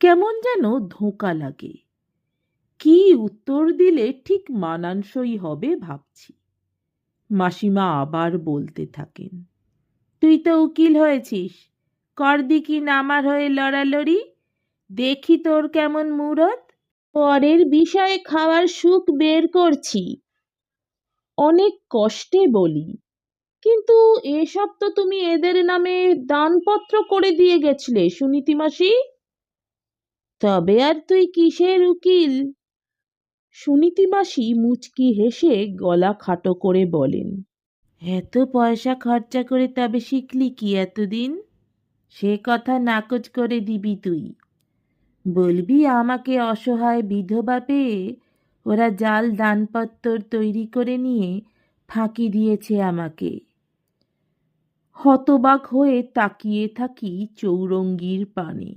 কেমন যেন ধোঁকা লাগে। কি উত্তর দিলে ঠিক মানানসই হবে ভাবছি। মাসিমা আবার বলতে থাকেন, তুই তো উকিল হয়েছিস, কর দিকি নামার হয়ে লড়ালড়ি, দেখি তোর কেমন মুরত, পরের বিষয়ে খাওয়ার সুখ বের করছি। অনেক কষ্টে বলি, কিন্তু এসব তো তুমি এদের নামে দানপত্র করে দিয়ে গেছিলে, সুনীতি মাসি? তবে আর তুই কিসের উকিল? সুনীতি মাসি মুচকি হেসে গলা খাটো করে বলেন, এত পয়সা খরচা করে তবে শিখলি কি এতদিন? সে কথা নাকচ করে দিবি তুই। বলবি আমাকে অসহায় বিধবা পেয়ে ওরা জাল দানপত্তর তৈরি করে নিয়ে ফাঁকি দিয়েছে আমাকে। হতবাক হয়ে তাকিয়ে থাকি চৌরঙ্গির পানে।